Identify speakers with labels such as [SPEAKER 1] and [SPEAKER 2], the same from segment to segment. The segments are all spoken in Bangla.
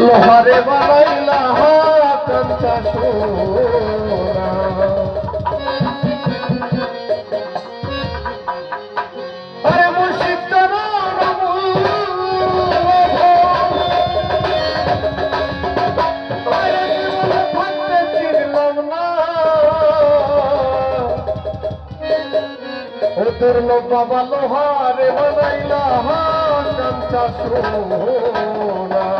[SPEAKER 1] লোহারে বানাইলা কাঞ্চা সোনা। আরে মুর্শিদ ওদের লোক বাবা লোহারে বানাইলা কাঞ্চা সোনা।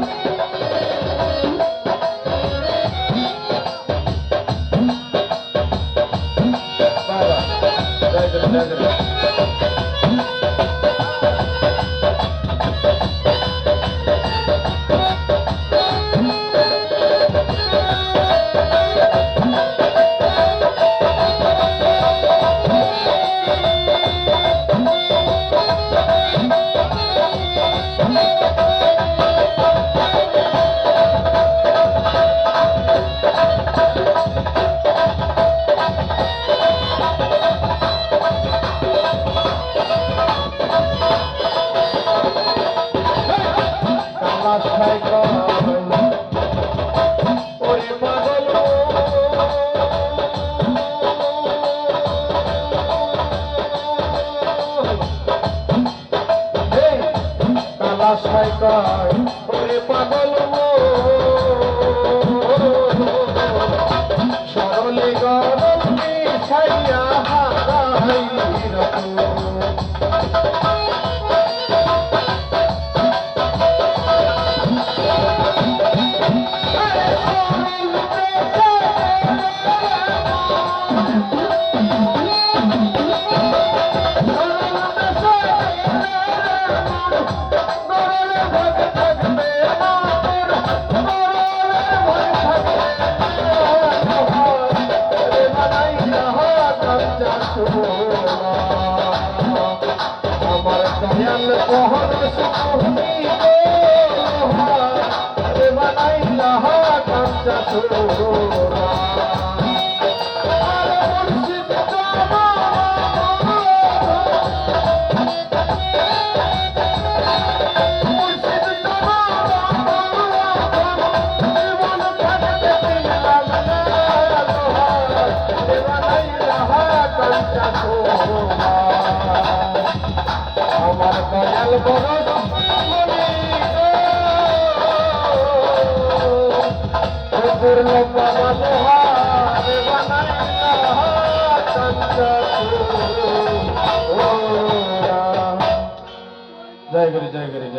[SPEAKER 1] Thank you. তাই কয় ওরে পাগল সরলে গরম ছাইয়া হারাই রকম আমার দয়াল পহর সুখী আমার দয়াল বড় জয় গুরু জয় গুরু।